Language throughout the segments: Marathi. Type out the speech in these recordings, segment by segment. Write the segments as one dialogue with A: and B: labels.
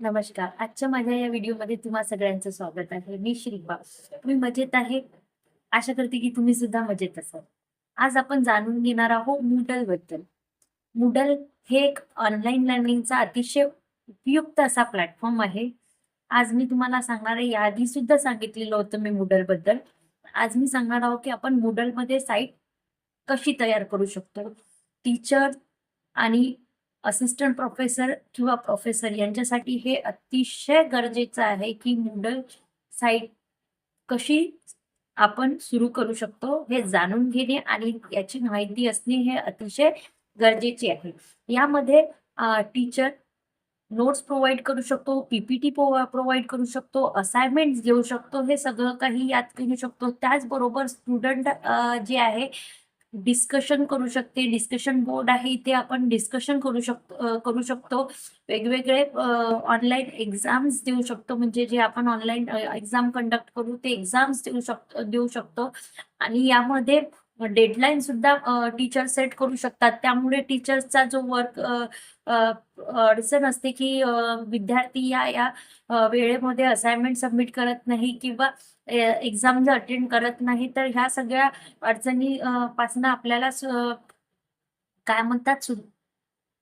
A: नमस्कार. आजच्या माझ्या या व्हिडिओमध्ये तुम्हा सगळ्यांचं स्वागत आहे. मी श्रीपा तुम्ही मजेत आहे आशा करते की तुम्ही सुद्धा मजेत असाल. आज आपण जाणून घेणार आहोत मुडलबद्दल. मूडल हे एक ऑनलाईन लर्निंगचा अतिशय उपयुक्त असा प्लॅटफॉर्म आहे. आज मी तुम्हाला सांगणार आहे याआधी सुद्धा सांगितलेलं होतं मी मुडलबद्दल. आज मी सांगणार आहोत की आपण मुडलमध्ये साईट कशी तयार करू शकतो? टीचर आणि असिस्टंट प्रोफेसर किंवा प्रोफेसर यांच्यासाठी हे अतिशय गरजेचं आहे की मुंडल साईट कशी आपण सुरू करू शकतो हे जाणून घेणे आणि याची माहिती असणे हे अतिशय गरजेचे आहे. यामध्ये टीचर नोट्स प्रोव्हाइड करू शकतो पीपीटी प्रोव्हाइड करू शकतो असाइनमेंट घेऊ शकतो हे सगळं काही यात घेऊ शकतो. त्याचबरोबर स्टुडंट जे आहे डिस्कशन करू शकते. डिस्कशन बोर्ड आहे इथे आपण डिस्कशन करू शकतो करू शकतो. वेगवेगळे ऑनलाईन एक्झाम्स देऊ शकतो. म्हणजे जे आपण ऑनलाईन एक्झाम कंडक्ट करू ते एक्झाम्स देऊ शकतो देऊ शकतो. आणि यामध्ये डेडलाईन सुद्धा टीचर सेट करू शकतात. त्यामुळे टीचर्सचा जो वर्क अडचण असते की विद्यार्थी या या वेळेमध्ये असाइनमेंट सबमिट करत नाही किंवा एक्झाम जर अटेंड करत नाही तर ह्या सगळ्या अडचणी पासून आपल्याला काय म्हणतात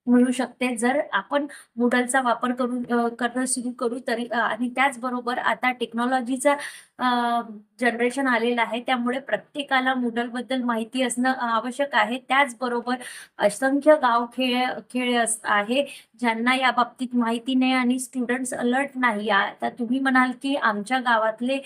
A: मिळू शकते. जर आपण मुडलचा वापर करून करणं सुरू करू तरी आणि त्याचबरोबर आता टेक्नॉलॉजीचा जनरेशन आलेलं आहे. त्यामुळे प्रत्येकाला Moodle बद्दल माहिती असणं आवश्यक आहे. त्याचबरोबर असंख्य गाव खेळ खेळ आहे ज्यांना या बाबतीत माहिती नाही आणि स्टुडंट्स अलर्ट नाही. आता तुम्ही म्हणाल की आमच्या गावातले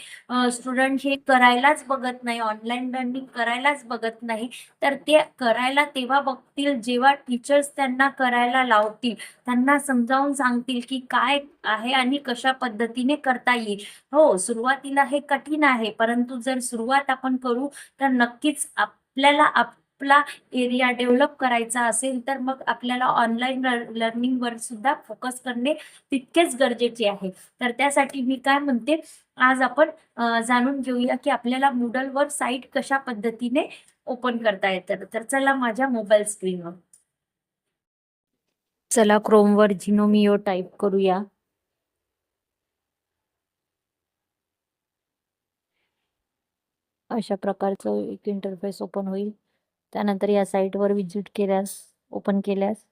A: स्टुडंट हे करायलाच बघत नाही ऑनलाईन लर्निंग करायलाच बघत नाही. तर ते करायला तेव्हा बघतील जेव्हा टीचर्स त्यांना करायला लावतील. त्यांना समजावून सांगतील की काय आहे आणि कशा पद्धतीने करता येईल. हो सुरुवातीला हे कठीण आहे. परंतु जर सुरुवात आपण करू तर नक्कीच आपल्याला आपला एरिया डेव्हलप करायचा असेल तर मग आपल्याला ऑनलाईन लर्निंगवर सुद्धा फोकस करणे तितकेच गरजेचे आहे. तर त्यासाठी मी काय म्हणते आज आपण जाणून घेऊया की आपल्याला Moodleवर साईट कशा पद्धतीने ओपन करता येतं. तर चला माझ्या मोबाईल स्क्रीनवर. चला क्रोमवर झिनोमिओ टाईप करूया. अशा प्रकारचं एक इंटरफेस ओपन होईल. त्यानंतर या साईटवर विजिट केल्यास ओपन केल्यास.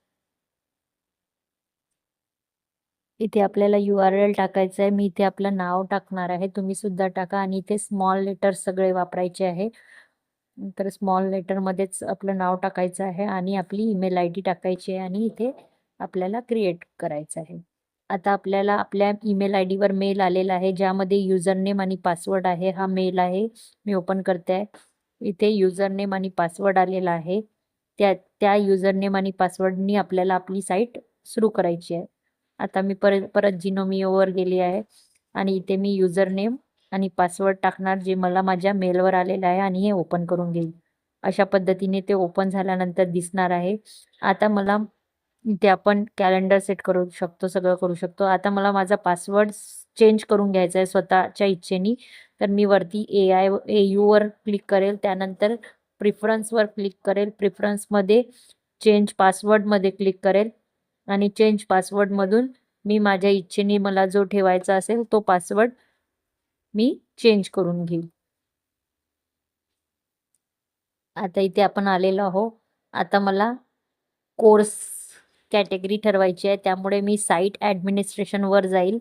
A: इथे आपल्याला यू आर एल टाकायचं आहे. मी इथे आपलं नाव टाकणार आहे. तुम्ही सुद्धा टाका. आणि इथे स्मॉल लेटर सगळे वापरायचे आहे. तर स्मॉल लेटरमध्येच आपलं नाव टाकायचं आहे. आणि आपली ईमेल आय डी टाकायची आहे. आणि इथे आपल्याला क्रिएट करायचं आहे. आता आपल्याला आपल्या ईमेल आय डीवर मेल आलेला आहे ज्यामध्ये युजर नेम आणि पासवर्ड आहे हा मेल आहे मी ओपन करते. आहे इथे युजर नेम आणि पासवर्ड आलेला आहे. त्या त्या युजर नेम आणि पासवर्डनी आपल्याला आपली साईट सुरू करायची आहे. आता मी परत परत जिनोमिओवर गेली आहे आणि इथे मी युजर नेम आणि पासवर्ड टाकणार जे मला माझ्या मेलवर आलेलं आहे आणि हे ओपन करून घेईल. अशा पद्धतीने ते ओपन झाल्यानंतर दिसणार आहे. आता मला ते आपण कॅलेंडर सेट करू शकतो सगळं करू शकतो. आता मला माझा पासवर्ड चेंज करून घ्यायचा आहे स्वतःच्या इच्छेनी. तर मी वरती ए आय ए यूवर क्लिक करेल. त्यानंतर प्रिफरन्सवर क्लिक करेल. प्रिफरन्समध्ये चेंज पासवर्डमध्ये क्लिक करेल. आणि चेंज पासवर्डमधून मी माझ्या इच्छेने मला जो ठेवायचा असेल तो पासवर्ड मी चेंज करून घेईल. आता इथे आपण आलेलो आहो आता मला कोर्स कॅटेगरी ठरवायची आहे. त्यामुळे मी साईट ॲडमिनिस्ट्रेशनवर जाईल.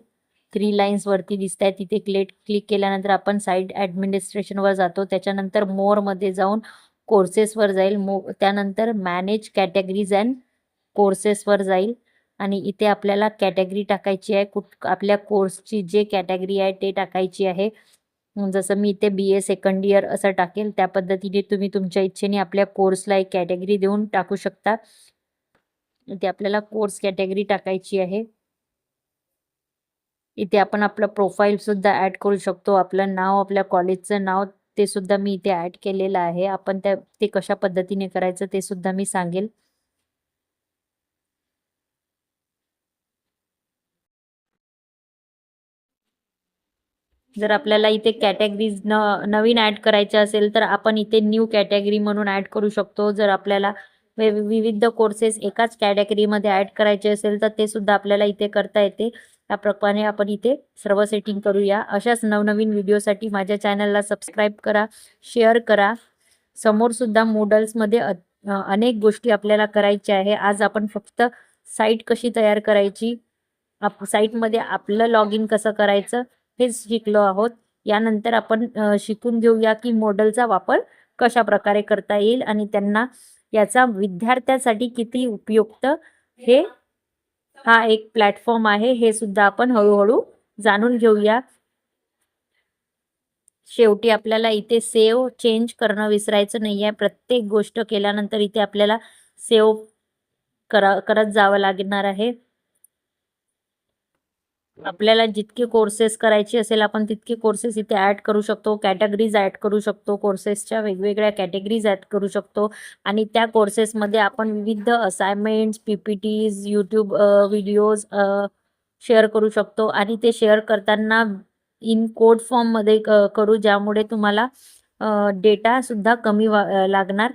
A: थ्री लाईन्सवरती दिसत आहे तिथे क्लेट क्लिक केल्यानंतर आपण साईट ॲडमिनिस्ट्रेशनवर जातो. त्याच्यानंतर मोरमध्ये जाऊन कोर्सेसवर जाईल. मो त्यानंतर मॅनेज कॅटेगरीज अँड कोर्सेसवर जाईल. आणि इथे आपल्याला कॅटेगरी टाकायची आहे. कुठ आपल्या कोर्सची जे कॅटेगरी आहे ते टाकायची आहे. जसं मी इथे बी ए सेकंड इयर असं टाकेल. त्या पद्धतीने तुम्ही तुमच्या इच्छेने आपल्या कोर्सला एक कॅटेगरी देऊन टाकू शकता. इथे आपल्याला कोर्स कॅटेगरी टाकायची आहे. इथे आपण आपलं प्रोफाईल सुद्धा ऍड करू शकतो. आपलं नाव आपल्या कॉलेजचं नाव ते सुद्धा मी इथे ऍड केलेलं आहे. आपण त्या ते कशा पद्धतीने करायचं ते सुद्धा मी सांगेल. जर आपल्याला इथे कॅटेगरीज न नवीन ऍड करायचे असेल तर आपण इथे न्यू कॅटेगरी म्हणून ऍड करू शकतो. जर आपल्याला विविध कोर्सेस एकाच कॅटेगरीमध्ये ॲड करायचे असेल तर ते सुद्धा आपल्याला इथे करता येते. त्याप्रमाणे आपण इथे सर्व सेटिंग करूया. अशाच नवनवीन व्हिडिओसाठी माझ्या चॅनलला सबस्क्राईब करा शेअर करा. समोरसुद्धा मॉडल्समध्ये मोडल्समध्ये अनेक गोष्टी आपल्याला करायच्या आहे. आज आपण फक्त साईट कशी तयार करायची आप साईटमध्ये आपलं लॉग इन कसं करायचं हेच शिकलो आहोत. यानंतर आपण शिकून घेऊया की मॉडेलचा वापर कशा प्रकारे करता येईल आणि त्यांना याचा विद्यार्थ्यासाठी किती उपयुक्त हे हा एक प्लॅटफॉर्म आहे. हे सुद्धा आपण हळूहळू जाणून घेऊया. शेवटी आपल्याला इथे सेव चेंज करणं विसरायचं नाही आहे प्रत्येक गोष्ट केल्यानंतर इथे आपल्याला सेव करा करत जावं लागणार आहे. आपल्याला जितके कोर्सेस करायचे असेल आपण तितके कोर्सेस इथे ॲड करू शकतो. कॅटेगरीज ॲड करू शकतो. कोर्सेसच्या वेगवेगळ्या कॅटेगरीज ॲड करू शकतो. आणि त्या कोर्सेसमध्ये आपण विविध assignments P P Ts YouTube videos share करू शकतो. आणि ते शेअर करताना इन कोड फॉर्ममध्ये क करू ज्यामुळे तुम्हाला डेटासुद्धा कमी लागणार.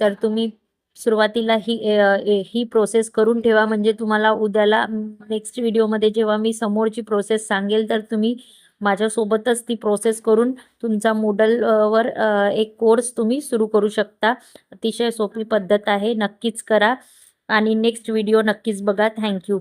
A: तर तुम्ही सुरुवातीला ही ए ए- ही प्रोसेस करून ठेवा. म्हणजे तुम्हाला उद्याला नेक्स्ट व्हिडिओमध्ये जेव्हा मी समोरची प्रोसेस सांगेल तर तुम्ही माझ्यासोबतच ती प्रोसेस करून तुमचा मोडलवर एक कोर्स तुम्ही सुरू करू शकता. अतिशय सोपी पद्धत आहे. नक्कीच करा. आणि नेक्स्ट व्हिडिओ नक्कीच बघा. थँक्यू